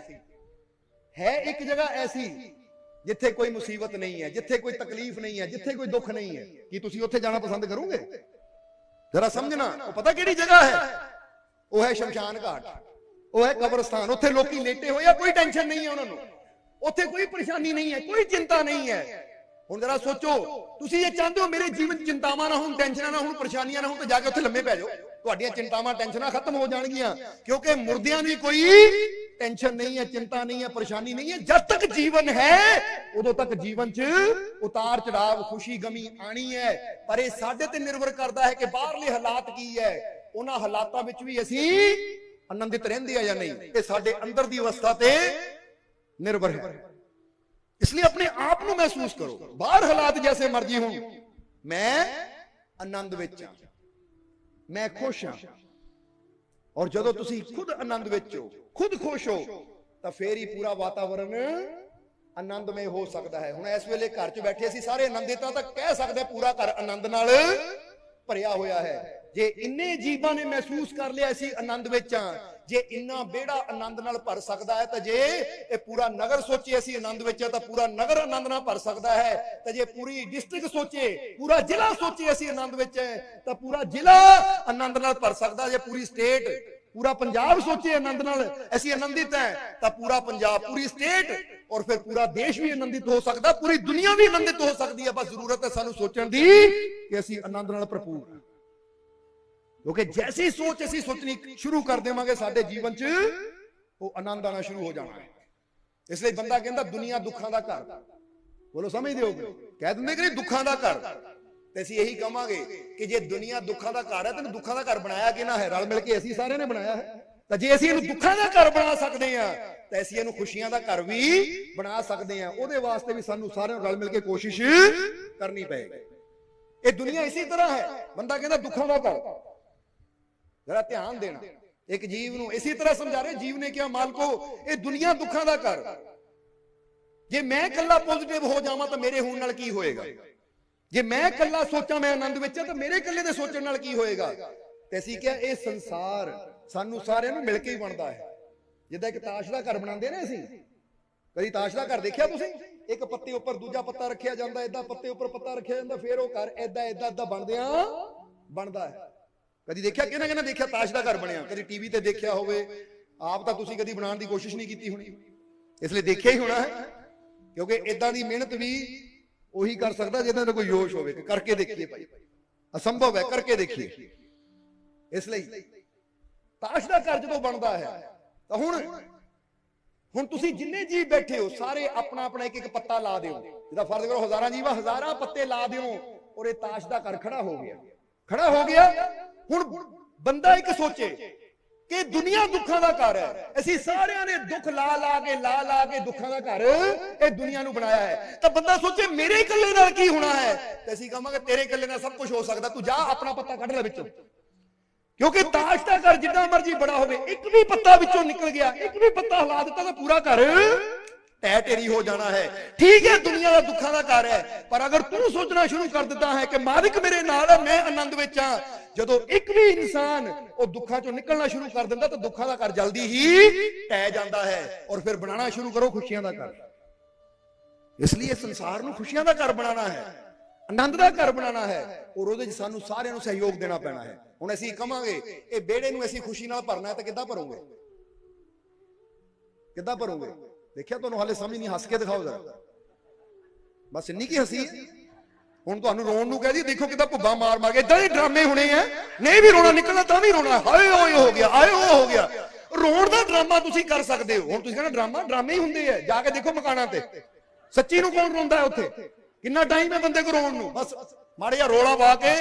ਹੈ ਇੱਕ ਜਗ੍ਹਾ ਐਸੀ ਜਿੱਥੇ ਕੋਈ ਮੁਸੀਬਤ ਨਹੀਂ ਹੈ ਜਿੱਥੇ ਕੋਈ ਤਕਲੀਫ ਨਹੀਂ ਹੈ ਜਿੱਥੇ ਕੋਈ ਦੁੱਖ ਨਹੀਂ ਹੈ ਕੀ ਤੁਸੀਂ ਉੱਥੇ ਜਾਣਾ ਪਸੰਦ ਕਰੋਗੇ ਜਰਾ ਸਮਝਣਾ ਉਹ ਪਤਾ ਕਿਹੜੀ ਜਗ੍ਹਾ ਹੈ ਉਹ ਹੈ ਸ਼ਮਸ਼ਾਨ ਘਾਟ ਉਹ ਹੈ ਕਬਰਸਤਾਨ ਉੱਥੇ ਲੋਕੀ ਲੇਟੇ ਹੋਏ ਆ ਕੋਈ ਟੈਨਸ਼ਨ ਨਹੀਂ ਹੈ ਉਹਨਾਂ ਨੂੰ ਉੱਥੇ ਕੋਈ ਪਰੇਸ਼ਾਨੀ ਨਹੀਂ ਹੈ ਕੋਈ ਚਿੰਤਾ ਨਹੀਂ ਹੈ ਹੁਣ ਜਰਾ ਸੋਚੋ ਤੁਸੀਂ ਇਹ ਚਾਹੁੰਦੇ ਹੋ ਮੇਰੇ ਜੀਵਨ 'ਚ ਚਿੰਤਾਵਾਂ ਨਾ ਹੋਣ ਟੈਨਸ਼ਨਾਂ ਨਾ ਹੋਣ ਪਰੇਸ਼ਾਨੀਆਂ ਨਾ ਹੋਣ ਤਾਂ ਜਾ ਕੇ ਉੱਥੇ ਲੰਮੇ ਪੈ ਜਾਓ ਤੁਹਾਡੀਆਂ ਚਿੰਤਾਵਾਂ ਟੈਨਸ਼ਨਾਂ ਖਤਮ ਹੋ ਜਾਣਗੀਆਂ ਕਿਉਂਕਿ ਮੁਰਦਿਆਂ ਦੀ ਕੋਈ ਟੈਨਸ਼ਨ ਨਹੀਂ ਹੈ, ਚਿੰਤਾ ਨਹੀਂ ਹੈ, ਪਰੇਸ਼ਾਨੀ ਨਹੀਂ ਹੈ। ਜਦ ਤੱਕ ਜੀਵਨ ਹੈ, ਉਦੋਂ ਤੱਕ ਜੀਵਨ 'ਚ ਉਤਾਰ ਚੜਾਵ, ਖੁਸ਼ੀ ਗਮੀ ਆਣੀ ਹੈ। ਪਰ ਇਹ ਸਾਡੇ ਤੇ ਨਿਰਭਰ ਕਰਦਾ ਹੈ ਕਿ ਬਾਹਰਲੇ ਹਾਲਾਤ ਕੀ ਹੈ। ਉਹਨਾਂ ਹਾਲਾਤਾਂ ਵਿੱਚ ਵੀ ਅਸੀਂ ਆਨੰਦਿਤ ਰਹਿੰਦੇ ਆ ਜਾਂ ਨਹੀਂ, ਇਹ ਸਾਡੇ ਅੰਦਰ ਦੀ ਅਵਸਥਾ ਤੇ ਨਿਰਭਰ ਹੈ। ਇਸ ਲਈ ਆਪਣੇ ਆਪ ਨੂੰ ਮਹਿਸੂਸ ਕਰੋ। ਬਾਹਰ ਹਾਲਾਤ ਜੈਸੇ ਮਰਜ਼ੀ ਹੋਣ। ਮੈਂ ਆਨੰਦ ਵਿੱਚ ਹਾਂ। ਮੈਂ ਖੁਸ਼ ਹਾਂ। ਔਰ ਜਦੋਂ ਤੁਸੀਂ ਖੁਦ ਆਨੰਦ ਵਿੱਚ ਹੋ, ਖੁਦ ਖੁਸ਼ ਹੋ, ਤਾਂ ਫੇਰ ਹੀ ਪੂਰਾ ਵਾਤਾਵਰਣ ਆਨੰਦਮਈ ਹੋ ਸਕਦਾ ਹੈ। ਹੁਣ ਇਸ ਵੇਲੇ ਘਰ 'ਚ ਬੈਠੇ ਅਸੀਂ ਸਾਰੇ ਆਨੰਦਿਤਾਂ ਤਾਂ ਕਹਿ ਸਕਦੇ ਪੂਰਾ ਘਰ ਆਨੰਦ ਨਾਲ ਭਰਿਆ ਹੋਇਆ ਹੈ। ਜੇ ਇੰਨੇ ਜੀਵਾਂ ਨੇ ਮਹਿਸੂਸ ਕਰ ਲਿਆ ਅਸੀਂ ਆਨੰਦ ਵਿੱਚ ਹਾਂ ਜੇ ਇੰਨਾ ਬੇੜਾ ਆਨੰਦ ਨਾਲ ਭਰ ਸਕਦਾ ਹੈ, ਤਾਂ ਜੇ ਇਹ ਪੂਰਾ ਨਗਰ ਸੋਚੇ ਅਸੀਂ ਆਨੰਦ ਵਿੱਚ ਹਾਂ ਤਾਂ ਪੂਰਾ ਨਗਰ ਆਨੰਦ ਨਾਲ ਭਰ ਸਕਦਾ ਹੈ। ਤਾਂ ਜੇ ਪੂਰੀ ਡਿਸਟ੍ਰਿਕਟ ਸੋਚੇ, ਪੂਰਾ ਜ਼ਿਲ੍ਹਾ ਸੋਚੇ ਅਸੀਂ ਆਨੰਦ ਵਿੱਚ ਹੈ ਤਾਂ ਪੂਰਾ ਜ਼ਿਲ੍ਹਾ ਆਨੰਦ ਨਾਲ ਭਰ ਸਕਦਾ ਜੇ ਪੂਰੀ ਸਟੇਟ, ਪੂਰਾ ਪੰਜਾਬ ਸੋਚੇ ਆਨੰਦ ਨਾਲ ਅਸੀਂ ਆਨੰਦਿਤ ਹੈ, ਤਾਂ ਪੂਰਾ ਪੰਜਾਬ, ਪੂਰੀ ਸਟੇਟ ਔਰ ਫਿਰ ਪੂਰਾ ਦੇਸ਼ ਵੀ ਆਨੰਦਿਤ ਹੋ ਸਕਦਾ, ਪੂਰੀ ਦੁਨੀਆ ਵੀ ਆਨੰਦਿਤ ਹੋ ਸਕਦੀ ਹੈ। ਬਸ ਜ਼ਰੂਰਤ ਹੈ ਸਾਨੂੰ ਸੋਚਣ ਦੀ ਕਿ ਅਸੀਂ ਆਨੰਦ ਨਾਲ ਭਰਪੂਰ ਹਾਂ। ਕਿਉਂਕਿ ਜੈਸੀ ਸੋਚ ਅਸੀਂ ਸੋਚਣੀ ਸ਼ੁਰੂ ਕਰ ਦੇਵਾਂਗੇ ਸਾਡੇ ਜੀਵਨ 'ਚ, ਉਹ ਆਨੰਦ ਆਣਾ ਸ਼ੁਰੂ ਹੋ ਜਾਣਾ ਇਸ ਲਈ ਬੰਦਾ ਕਹਿੰਦਾ, ਦੁਨੀਆ ਦੁੱਖਾਂ ਦਾ ਘਰ। ਬੋਲੋ ਸਮਝਦੇ ਹੋ? ਕਹਿ ਦਿੰਦੇ ਕਿ ਦੁੱਖਾਂ ਦਾ ਘਰ। ਤੇ ਅਸੀਂ ਇਹੀ ਕਹਾਂਗੇ ਕਿ ਜੇ ਦੁਨੀਆ ਦੁੱਖਾਂ ਦਾ ਘਰ ਹੈ ਤਾਂ ਦੁੱਖਾਂ ਦਾ ਘਰ ਬਣਾਇਆ ਕਿਹਨਾਂ ਹੈ? ਰਲ ਮਿਲ ਕੇ ਅਸੀਂ ਸਾਰਿਆਂ ਨੇ ਬਣਾਇਆ ਹੈ। ਤਾਂ ਜੇ ਅਸੀਂ ਇਹਨੂੰ ਦੁੱਖਾਂ ਦਾ ਘਰ ਬਣਾ ਸਕਦੇ ਹਾਂ, ਤਾਂ ਅਸੀਂ ਇਹਨੂੰ ਖੁਸ਼ੀਆਂ ਦਾ ਘਰ ਵੀ ਬਣਾ ਸਕਦੇ ਹਾਂ। ਉਹਦੇ ਵਾਸਤੇ ਵੀ ਸਾਨੂੰ ਸਾਰਿਆਂ ਨੂੰ ਰਲ ਮਿਲ ਕੇ ਕੋਸ਼ਿਸ਼ ਕਰਨੀ ਪਏਗੀ। ਇਹ ਦੁਨੀਆ ਇਸੇ ਤਰ੍ਹਾਂ ਹੈ। ਬੰਦਾ ਕਹਿੰਦਾ ਦੁੱਖਾਂ ਦਾ ਘਰ। ਜਰਾ ਧਿਆਨ ਦੇਣਾ। ਇੱਕ ਜੀਵ ਨੂੰ ਇਸੇ ਤਰ੍ਹਾਂ ਸਮਝਾ ਰਹੇ, ਜੀਵ ਨੇ ਕਿਹਾ, ਮਾਲਕੋ, ਇਹ ਦੁਨੀਆ ਦੁੱਖਾਂ ਦਾ ਘਰ। ਜੇ ਮੈਂ ਇਕੱਲਾ ਪੋਜ਼ਿਟਿਵ ਹੋ ਜਾਵਾਂ ਤਾਂ ਮੇਰੇ ਹੋਣ ਨਾਲ ਕੀ ਹੋਏਗਾ? ਜੇ ਮੈਂ ਇਕੱਲਾ ਸੋਚਾਂ ਮੈਂ ਆਨੰਦ ਵਿੱਚ ਤਾਂ ਮੇਰੇ ਇਕੱਲੇ ਦੇ ਸੋਚਣ ਨਾਲ ਕੀ ਹੋਏਗਾ? ਤੇ ਅਸੀਂ ਕਿਹਾ, ਇਹ ਸੰਸਾਰ ਸਾਨੂੰ ਸਾਰਿਆਂ ਨੂੰ ਮਿਲ ਕੇ ਹੀ ਬਣਦਾ ਹੈ। ਜਿੱਦਾਂ ਇੱਕ ਤਾਸ਼ ਦਾ ਘਰ ਬਣਾਉਂਦੇ ਨੇ ਅਸੀਂ। ਕਦੀ ਤਾਸ਼ ਦਾ ਘਰ ਦੇਖਿਆ ਤੁਸੀਂ? ਇੱਕ ਪੱਤੇ ਉੱਪਰ ਦੂਜਾ ਪੱਤਾ ਰੱਖਿਆ ਜਾਂਦਾ, ਏਦਾਂ ਪੱਤੇ ਉੱਪਰ ਪੱਤਾ ਰੱਖਿਆ ਜਾਂਦਾ, ਫਿਰ ਉਹ ਘਰ ਏਦਾਂ ਏਦਾਂ ਏਦਾਂ ਬਣਦਿਆਂ ਬਣਦਾ ਹੈ। ਕਦੀ ਦੇਖਿਆ ਕਿਹਨਾਂ ਕਿਹਨਾਂ ਦੇਖਿਆ ਤਾਸ਼ ਦਾ ਘਰ ਬਣਿਆ ਕਦੀ ਟੀਵੀ ਤੇ ਦੇਖਿਆ ਹੋਵੇ ਆਪ ਤਾਂ ਤੁਸੀਂ ਕਦੀ ਬਣਾਉਣ ਦੀ ਕੋਸ਼ਿਸ਼ ਨਹੀਂ ਕੀਤੀ ਹੋਣੀ ਇਸ ਲਈ ਦੇਖਿਆ ਹੀ ਹੋਣਾ ਹੈ ਕਿਉਂਕਿ ਇਦਾਂ ਦੀ ਮਿਹਨਤ ਵੀ ਉਹੀ ਕਰ ਸਕਦਾ ਜਿਹਦਾ ਦਾ ਕੋਈ ਯੋਸ਼ ਹੋਵੇ ਕਿ ਕਰਕੇ ਦੇਖੀਏ ਭਾਈ ਅਸੰਭਵ ਹੈ ਕਰਕੇ ਦੇਖੀਏ ਇਸ ਲਈ ਤਾਸ਼ ਦਾ ਘਰ ਜਦੋਂ ਬਣਦਾ ਹੈ ਤਾਂ ਹੁਣ ਹੁਣ ਤੁਸੀਂ ਜਿੰਨੇ ਜੀ ਬੈਠੇ ਹੋ ਸਾਰੇ ਆਪਣਾ ਆਪਣਾ ਇੱਕ ਇੱਕ ਪੱਤਾ ਲਾ ਦਿਓ ਜਿਹਦਾ ਫਰਜ਼ ਕਰੋ ਹਜ਼ਾਰਾਂ ਜੀਵਾ ਹਜ਼ਾਰਾਂ ਪੱਤੇ ਲਾ ਦਿਓ ਔਰ ਇਹ ਤਾਸ਼ ਦਾ ਘਰ ਖੜਾ ਹੋ ਗਿਆ ਖੜਾ ਹੋ ਗਿਆ ਹੁਣ ਬੰਦਾ ਇੱਕ ਸੋਚੇ ਕਿ ਦੁਨੀਆ ਦੁੱਖਾਂ ਦਾ ਘਰ ਹੈ। ਅਸੀਂ ਸਾਰਿਆਂ ਨੇ ਦੁੱਖ ਲਾ ਲਾ ਕੇ, ਲਾ ਲਾ ਕੇ ਦੁੱਖਾਂ ਦਾ ਘਰ ਇਹ ਦੁਨੀਆ ਨੂੰ ਬਣਾਇਆ ਹੈ। ਤਾਂ ਬੰਦਾ ਸੋਚੇ, ਮੇਰੇ ਇਕੱਲੇ ਨਾਲ ਕੀ ਹੋਣਾ ਹੈ? ਤੇ ਅਸੀਂ ਕਹਾਂਗੇ, ਤੇਰੇ ਇਕੱਲੇ ਨਾਲ ਸਭ ਕੁਝ ਹੋ ਸਕਦਾ। ਤੂੰ ਜਾ, ਆਪਣਾ ਪੱਤਾ ਕੱਢ ਲੈ ਵਿੱਚੋਂ। ਕਿਉਂਕਿ ਤਾਸ਼ ਦਾ ਘਰ ਜਿੰਨਾ ਮਰਜ਼ੀ ਬੜਾ ਹੋਵੇ, ਇੱਕ ਵੀ ਪੱਤਾ ਵਿੱਚੋਂ ਨਿਕਲ ਗਿਆ, ਇੱਕ ਵੀ ਪੱਤਾ ਹਿਲਾ ਦਿੱਤਾ ਤਾਂ ਪੂਰਾ ਘਰ ਟਹਿ ਢੇਰੀ ਹੋ ਜਾਣਾ ਹੈ ਠੀਕ ਹੈ ਦੁਨੀਆ ਦਾ ਦੁੱਖਾਂ ਦਾ ਘਰ ਹੈ ਪਰ ਅਗਰ ਤੂੰ ਸੋਚਣਾ ਸ਼ੁਰੂ ਕਰ ਦਿੱਤਾ ਹੈ ਕਿ ਮਾਲਿਕ ਮੇਰੇ ਨਾਲ ਹੈ ਮੈਂ ਆਨੰਦ ਵਿੱਚ ਹਾਂ ਜਦੋਂ ਇੱਕ ਵੀ ਇਨਸਾਨ ਉਹ ਦੁੱਖਾਂ ਚੋਂ ਨਿਕਲਣਾ ਸ਼ੁਰੂ ਕਰ ਦਿੰਦਾ ਤਾਂ ਦੁੱਖਾਂ ਦਾ ਘਰ ਜਲਦੀ ਹੀ ਟਹਿ ਜਾਂਦਾ ਹੈ ਔਰ ਫਿਰ ਬਣਾਉਣਾ ਸ਼ੁਰੂ ਕਰੋ ਖੁਸ਼ੀਆਂ ਦਾ ਘਰ ਇਸ ਲਈ ਇਹ ਸੰਸਾਰ ਨੂੰ ਖੁਸ਼ੀਆਂ ਦਾ ਘਰ ਬਣਾਉਣਾ ਹੈ ਆਨੰਦ ਦਾ ਘਰ ਬਣਾਉਣਾ ਹੈ ਔਰ ਉਹਦੇ 'ਚ ਸਾਨੂੰ ਸਾਰਿਆਂ ਨੂੰ ਸਹਿਯੋਗ ਦੇਣਾ ਪੈਣਾ ਹੈ ਹੁਣ ਅਸੀਂ ਕਵਾਂਗੇ ਇਹ ਬੇੜੇ ਨੂੰ ਅਸੀਂ ਖੁਸ਼ੀ ਨਾਲ ਭਰਨਾ ਹੈ ਤਾਂ ਕਿੱਦਾਂ ਭਰੋਗੇ ਕਿੱਦਾਂ ਭਰੋਗੇ ਦੇਖਿਆ ਤੁਹਾਨੂੰ ਹਾਲੇ ਸਮਝ ਨਹੀਂ, ਹੱਸ ਕੇ ਦਿਖਾਓ ਜ਼ਰਾ। ਬਸ ਇੰਨੀ ਕੀ ਹਸੀ ਹੈ? ਹੁਣ ਤੁਹਾਨੂੰ ਰੋਣ ਨੂੰ ਕਹਦੀ ਦੇਖੋ ਕਿਦਾਂ ਭੁੱਬਾ ਮਾਰ ਮਾਰ ਕੇ, ਇਦਾਂ ਦੇ ਡਰਾਮੇ ਹੋਣੇ ਆ। ਨਹੀਂ ਵੀ ਰੋਣਾ ਨਿਕਲਣਾ ਤਾਂ ਵੀ ਰੋਣਾ। ਹਾਏ, ਓਏ, ਹੋ ਗਿਆ ਆਏ ਉਹ ਹੋ ਗਿਆ। ਰੋਣ ਦਾ ਡਰਾਮਾ ਤੁਸੀਂ ਕਰ ਸਕਦੇ ਹੋ। ਹੁਣ ਤੁਸੀਂ ਕਹਿੰਦੇ ਡਰਾਮਾ, ਡਰਾਮੇ ਹੀ ਹੁੰਦੇ ਆ। ਜਾ ਕੇ ਦੇਖੋ ਮਕਾਨਾਂ ਤੇ। ਸੱਚੀ ਨੂੰ ਕੌਣ ਰੋਂਦਾ ਹੈ ਉੱਥੇ? ਕਿੰਨਾ ਟਾਈਮ ਹੈ ਬੰਦੇ ਕੋ ਰੋਣ ਨੂੰ? ਬਸ ਮਾੜੇ ਜਿਹਾ ਰੋਲਾ ਪਾ ਕੇ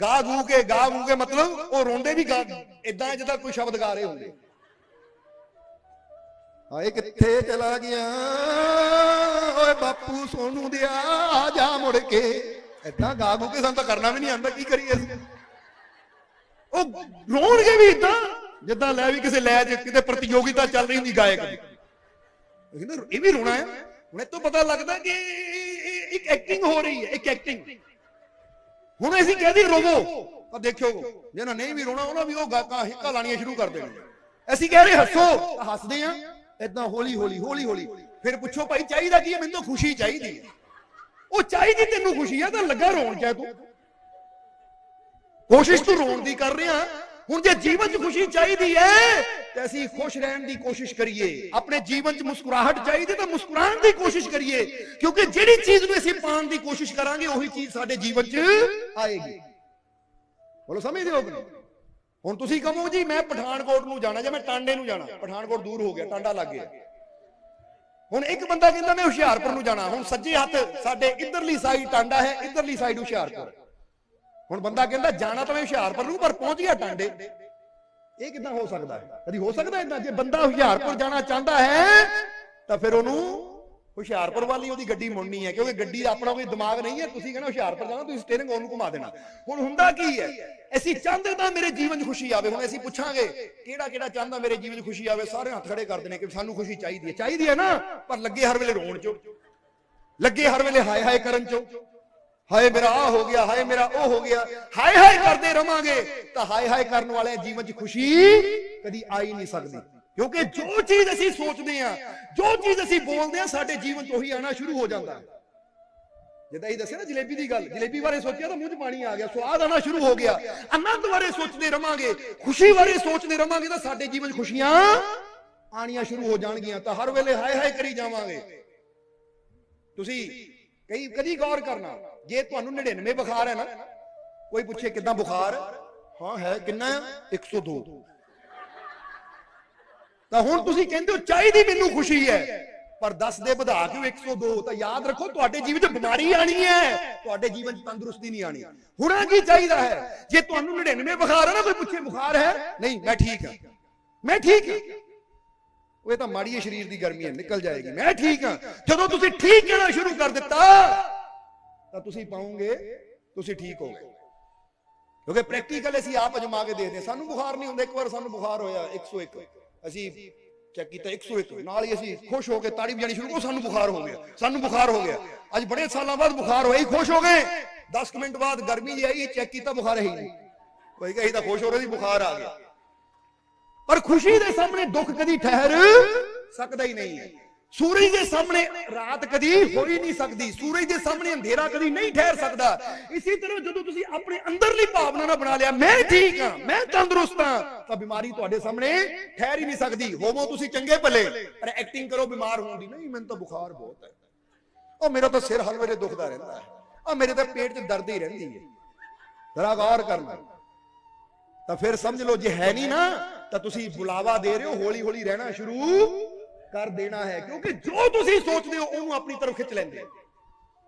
ਗਾ ਗੂ ਕੇ ਗਾ ਗੂ ਕੇ, ਮਤਲਬ ਉਹ ਰੋਂਦੇ ਵੀ ਗਾ ਇਦਾਂ ਜਿੱਦਾਂ ਕੋਈ ਸ਼ਬਦ ਗਾ ਰਹੇ ਹੁੰਦੇ। ਹਾਏ ਕਿੱਥੇ ਚਲਾ ਗਿਆ? ਓਏ ਬਾਪੂ ਸੋਨੂ ਦਿਆ, ਆ ਜਾ ਮੁੜ ਕੇ। ਏਦਾਂ ਗਾ ਗੂ ਕੇ ਸਾਨੂੰ ਤਾਂ ਕਰਨਾ ਵੀ ਨਹੀਂ ਆਉਂਦਾ ਕੀ ਕਰੀਏ ਅਸੀਂ? ਉਹ ਰੋਣਗੇ ਵੀ ਇਦਾਂ ਜਿੱਦਾਂ ਲੈ ਵੀ ਕਿਸੇ ਲੈ 'ਚ ਕਿਤੇ ਪ੍ਰਤੀਯੋਗਿਤਾ ਚੱਲ ਰਹੀ ਹੁੰਦੀ ਗਾਇਕ ਦੀ। ਕਹਿੰਦਾ ਇਹ ਵੀ ਰੋਣਾ ਆ। ਹੁਣ ਇਹ ਤੋਂ ਪਤਾ ਲੱਗਦਾ ਕਿ ਇੱਕ ਐਕਟਿੰਗ ਹੋ ਰਹੀ ਹੈ, ਇੱਕ ਐਕਟਿੰਗ ਹੁਣ ਅਸੀਂ ਕਹਦੇ ਰੋਵੋ। ਤਾਂ ਦੇਖਿਓ, ਜਿਹਨਾਂ ਨਹੀਂ ਵੀ ਰੋਣਾ, ਉਹਨਾਂ ਵੀ ਉਹ ਗਾਕਾਂ ਹਿੱਕਾ ਲਾਣੀਆਂ ਸ਼ੁਰੂ ਕਰ ਦੇਣਗੇ ਅਸੀਂ ਕਹਿ ਰਹੇ ਹੱਸੋ ਹੱਸਦੇ ਆ। ਇਦਾਂ ਹੌਲੀ ਹੌਲੀ ਹੌਲੀ ਹੌਲੀ ਫਿਰ ਪੁੱਛੋ ਭਾਈ ਚਾਹੀਦਾ ਕੀ ਹੈ? ਮੈਨੂੰ ਤਾਂ ਖੁਸ਼ੀ ਚਾਹੀਦੀ ਹੈ। ਉਹ ਚਾਹੀਦੀ ਤੈਨੂੰ ਖੁਸ਼ੀ ਆ ਤਾਂ ਲੱਗਾ ਰੋਣ ਚਾਹ ਤੂੰ। ਕੋਸ਼ਿਸ਼ ਤੂੰ ਰੋਣ ਦੀ ਕਰ ਰਿਹਾ। ਹੁਣ ਜੇ ਜੀਵਨ 'ਚ ਖੁਸ਼ੀ ਚਾਹੀਦੀ ਹੈ ਤੇ ਅਸੀਂ ਖੁਸ਼ ਰਹਿਣ ਦੀ ਕੋਸ਼ਿਸ਼ ਕਰੀਏ। ਆਪਣੇ ਜੀਵਨ 'ਚ ਮੁਸਕਰਾਹਟ ਚਾਹੀਦੀ ਤਾਂ ਮੁਸਕਰਾਉਣ ਦੀ ਕੋਸ਼ਿਸ਼ ਕਰੀਏ। ਕਿਉਂਕਿ ਜਿਹੜੀ ਚੀਜ਼ ਨੂੰ ਅਸੀਂ ਪਾਉਣ ਦੀ ਕੋਸ਼ਿਸ਼ ਕਰਾਂਗੇ ਉਹੀ ਚੀਜ਼ ਸਾਡੇ ਜੀਵਨ 'ਚ ਆਏਗੀ। ਬੋਲੋ ਸਮਝਦੇ ਹੋ ਕਿ ਨਹੀਂ? ਹੁਣ ਤੁਸੀਂ ਕਹੋ ਜੀ, ਮੈਂ ਪਠਾਨਕੋਟ ਨੂੰ ਜਾਣਾ, ਜਾਂ ਮੈਂ ਟਾਂਡੇ ਨੂੰ ਜਾਣਾ। ਪਠਾਨਕੋਟ ਦੂਰ ਹੋ ਗਿਆ, ਟਾਂਡਾ ਲੱਗ ਗਿਆ। ਹੁਣ ਇੱਕ ਬੰਦਾ ਕਹਿੰਦਾ, ਮੈਂ ਹੁਸ਼ਿਆਰਪੁਰ ਨੂੰ ਜਾਣਾ। ਹੁਣ ਸੱਜੇ ਹੱਥ ਸਾਡੇ ਇਧਰਲੀ ਸਾਈਡ ਟਾਂਡਾ ਹੈ, ਇਧਰਲੀ ਸਾਈਡ ਹੁਸ਼ਿਆਰਪੁਰ। ਹੁਣ ਬੰਦਾ ਕਹਿੰਦਾ, ਜਾਣਾ ਤਾਂ ਮੈਂ ਹੁਸ਼ਿਆਰਪੁਰ ਨੂੰ, ਪਰ ਪਹੁੰਚ ਗਿਆ ਟਾਂਡੇ। ਇਹ ਕਿਦਾਂ ਹੋ ਸਕਦਾ ਹੈ? ਕਦੀ ਹੋ ਸਕਦਾ ਇਦਾਂ? ਜੇ ਬੰਦਾ ਹੁਸ਼ਿਆਰਪੁਰ ਜਾਣਾ ਚਾਹੁੰਦਾ ਹੈ, ਤਾਂ ਫਿਰ ਉਹਨੂੰ ਹੁਸ਼ਿਆਰਪੁਰ ਵਾਲੀ ਉਹਦੀ ਗੱਡੀ ਮੁੜਨੀ ਹੈ, ਕਿਉਂਕਿ ਗੱਡੀ ਦਾ ਆਪਣਾ ਕੋਈ ਦਿਮਾਗ ਨਹੀਂ ਹੈ, ਤੁਸੀਂ ਕਹਿੰਦੇ ਹੁਸ਼ਿਆਰਪੁਰ ਜਾਣਾ, ਤੁਸੀਂ ਸਟੀਅਰਿੰਗ ਉਹਨੂੰ ਘੁਮਾ ਦੇਣਾ। ਹੁਣ ਹੁੰਦਾ ਕੀ ਹੈ? ਅਸੀਂ ਚਾਹੁੰਦੇ ਤਾਂ ਮੇਰੇ ਜੀਵਨ 'ਚ ਖੁਸ਼ੀ ਆਵੇ, ਹੁਣ ਅਸੀਂ ਪੁੱਛਾਂਗੇ, ਕਿਹੜਾ ਕਿਹੜਾ ਚਾਹੁੰਦਾ ਮੇਰੇ ਜੀਵਨ 'ਚ ਖੁਸ਼ੀ ਆਵੇ, ਸਾਰੇ ਹੱਥ ਖੜੇ ਕਰਦੇ ਨੇ ਕਿ ਸਾਨੂੰ ਖੁਸ਼ੀ ਚਾਹੀਦੀ ਹੈ। ਚਾਹੀਦੀ ਹੈ ਨਾ, ਪਰ ਲੱਗੇ ਹਰ ਵੇਲੇ ਰੋਣ 'ਚ, ਲੱਗੇ ਹਰ ਵੇਲੇ ਹਾਏ ਹਾਏ ਕਰਨ 'ਚ। ਹਾਏ ਮੇਰਾ ਆ ਹੋ ਗਿਆ, ਹਾਏ ਮੇਰਾ ਉਹ ਹੋ ਗਿਆ, ਹਾਏ ਹਾਏ ਕਰਦੇ ਰਵਾਂਗੇ, ਤਾਂ ਹਾਏ ਹਾਏ ਕਰਨ ਵਾਲੇ ਜੀਵਨ 'ਚ ਖੁਸ਼ੀ ਕਦੀ ਆਈ ਨਹੀਂ ਸਕਦੀ। ਕਿਉਂਕਿ ਜੋ ਚੀਜ਼ ਅਸੀਂ ਸੋਚਦੇ ਆ ਜੋ ਚੀਜ਼ ਅਸੀਂ ਬੋਲਦੇ ਆ ਸਾਡੇ ਜੀਵਨ 'ਚ ਉਹੀ ਆਣਾ ਸ਼ੁਰੂ ਹੋ ਜਾਂਦਾ। ਹੈ ਜਿੱਦਾਂ ਹੀ ਦੱਸਿਆ ਨਾ ਜਲੇਬੀ ਦੀ ਗੱਲ, ਜਲੇਬੀ ਬਾਰੇ ਸੋਚਿਆ ਤਾਂ ਮੂੰਹ 'ਚ ਪਾਣੀ ਆ ਗਿਆ, ਸਵਾਦ ਆਣਾ ਸ਼ੁਰੂ ਹੋ ਗਿਆ। ਆਨੰਦ ਬਾਰੇ ਸੋਚਦੇ ਰਵਾਂਗੇ, ਖੁਸ਼ੀ ਬਾਰੇ ਸੋਚਦੇ ਰਵਾਂਗੇ ਤਾਂ ਸਾਡੇ ਜੀਵਨ 'ਚ ਖੁਸ਼ੀਆਂ ਆਣੀਆਂ ਸ਼ੁਰੂ ਹੋ ਜਾਣਗੀਆਂ ਤਾਂ ਹਰ ਵੇਲੇ ਹਾਏ ਹਾਏ ਕਰੀ ਜਾਵਾਂਗੇ। ਤੁਸੀਂ ਕਈ, ਕਦੀ ਗੌਰ ਕਰਨਾ, ਜੇ ਤੁਹਾਨੂੰ 99 ਬੁਖਾਰ ਹੈ ਨਾ, ਕੋਈ ਪੁੱਛੇ ਕਿਦਾਂ ਬੁਖਾਰ? ਹਾਂ, ਹੈ ਕਿੰਨਾ 102 ਤਾਂ ਹੁਣ ਤੁਸੀਂ ਕਹਿੰਦੇ ਹੋ ਚਾਹੀਦੀ ਮੈਨੂੰ ਖੁਸ਼ੀ ਹੈ। ਪਰ 10 ਦੇ ਵਧਾ ਕੇ 102 ਤਾਂ ਯਾਦ ਰੱਖੋ, ਤੁਹਾਡੇ ਜੀਵਨ 'ਚ ਬਿਮਾਰੀ ਆਣੀ ਹੈ। ਤੁਹਾਡੇ ਜੀਵਨ 'ਚ ਤੰਦਰੁਸਤੀ ਨਹੀਂ ਆਣੀ। ਹੁਣਾ ਕੀ ਚਾਹੀਦਾ ਹੈ? ਜੇ ਤੁਹਾਨੂੰ 99 ਬੁਖਾਰ ਹੈ ਨਾ, ਕੋਈ ਪੁੱਛੇ ਬੁਖਾਰ ਹੈ? ਨਹੀਂ, ਮੈਂ ਠੀਕ ਹਾਂ। ਮੈਂ ਠੀਕ ਹਾਂ। ਉਹ ਤਾਂ ਮਾੜੀ ਹੈ ਸਰੀਰ ਦੀ ਗਰਮੀ ਹੈ, ਨਿਕਲ ਜਾਏਗੀ। ਮੈਂ ਠੀਕ ਹਾਂ। ਜਦੋਂ ਤੁਸੀਂ ਠੀਕ ਕਹਿਣਾ ਸ਼ੁਰੂ ਕਰ ਦਿੱਤਾ, ਤਾਂ ਤੁਸੀਂ ਪਾਉਂਗੇ, ਤੁਸੀਂ ਠੀਕ ਹੋਗੇ ਕਿਉਂਕਿ ਪ੍ਰੈਕਟੀਕਲ ਅਸੀਂ ਆਪ ਅਜਮਾ ਕੇ ਦੇਖਦੇ ਹਾਂ। ਸਾਨੂੰ ਬੁਖਾਰ ਨਹੀਂ ਹੁੰਦਾ। ਇੱਕ ਵਾਰ ਸਾਨੂੰ ਬੁਖਾਰ ਹੋਇਆ 101 ਅਸੀਂ ਚੈੱਕ ਕੀਤਾ 101 ਨਾਲ ਹੀ ਅਸੀਂ ਖੁਸ਼ ਹੋ ਕੇ ਤਾੜੀ ਵਜਾਣੀ ਸ਼ੁਰੂ ਕਰ ਸਾਨੂੰ ਬੁਖਾਰ ਹੋ ਗਿਆ, ਸਾਨੂੰ ਬੁਖਾਰ ਹੋ ਗਿਆ। ਅੱਜ ਬੜੇ ਸਾਲਾਂ ਬਾਅਦ ਬੁਖਾਰ ਹੋਇਆ ਹੀ ਖੁਸ਼ ਹੋ ਗਏ। 10 ਕੁ ਮਿੰਟ ਬਾਅਦ ਗਰਮੀ ਜੀ ਆਈ ਚੈੱਕ ਕੀਤਾ, ਬੁਖਾਰ ਹੈ ਹੀ ਨਹੀਂ। ਕੋਈ ਕਹੀ ਤਾਂ ਖੁਸ਼ ਹੋ ਰਹੇ ਸੀ, ਬੁਖਾਰ ਆ ਗਿਆ। ਪਰ ਖੁਸ਼ੀ ਦੇ ਸਾਹਮਣੇ ਦੁੱਖ ਕਦੀ ਠਹਿਰ ਸਕਦਾ ਹੀ ਨਹੀਂ ਹੈ। ਸੂਰਜ ਦੇ ਸਾਹਮਣੇ ਰਾਤ ਕਦੀ ਹੋ ਹੀ ਨਹੀਂ ਸਕਦੀ, ਸੂਰਜ ਦੇ ਸਾਹਮਣੇ ਅੰਧੇਰਾ ਕਦੀ ਨਹੀਂ ਠਹਿਰ ਸਕਦਾ। ਇਸੇ ਤਰ੍ਹਾਂ ਜਦੋਂ ਤੁਸੀਂ ਆਪਣੇ ਅੰਦਰਲੀ ਭਾਵਨਾ ਨਾਲ ਬਣਾ ਲਿਆ, ਮੈਂ ਠੀਕ ਹਾਂ, ਮੈਂ ਤੰਦਰੁਸਤ ਹਾਂ, ਤਾਂ ਬਿਮਾਰੀ ਤੁਹਾਡੇ ਸਾਹਮਣੇ ਠਹਿਰ ਹੀ ਨਹੀਂ ਸਕਦੀ। ਹੋਵੋ ਤੁਸੀਂ ਚੰਗੇ ਭਲੇ। ਪਰ ਐਕਟਿੰਗ ਕਰੋ, ਬਿਮਾਰ ਹੋਣ ਦੀ। ਨਹੀਂ, ਮੈਨੂੰ ਤਾਂ ਬੁਖਾਰ ਬਹੁਤ ਹੈ। ਉਹ ਮੇਰਾ ਤਾਂ ਸਿਰ ਹਰ ਵੇਲੇ ਦੁਖਦਾ ਰਹਿੰਦਾ ਹੈ। ਆ ਮੇਰੇ ਤਾਂ ਪੇਟ 'ਚ ਦਰਦ ਹੀ ਰਹਿੰਦੀ ਹੈ। ਜ਼ਰਾ ਗੌਰ ਕਰਨਾ। ਤਾਂ ਫਿਰ ਸਮਝ ਲਓ, ਜੇ ਹੈ ਨਹੀਂ ਨਾ, ਤਾਂ ਤੁਸੀਂ ਬੁਲਾਵਾ ਦੇ ਰਹੇ ਹੋ ਹੌਲੀ ਹੌਲੀ ਰਹਿਣਾ ਸ਼ੁਰੂ ਕਰ ਦੇਣਾ ਹੈ। ਕਿਉਂਕਿ ਜੋ ਤੁਸੀਂ ਸੋਚਦੇ ਹੋ ਉਹਨੂੰ ਆਪਣੀ ਤਰਫ ਖਿੱਚ ਲੈਂਦੇ ਹੋ।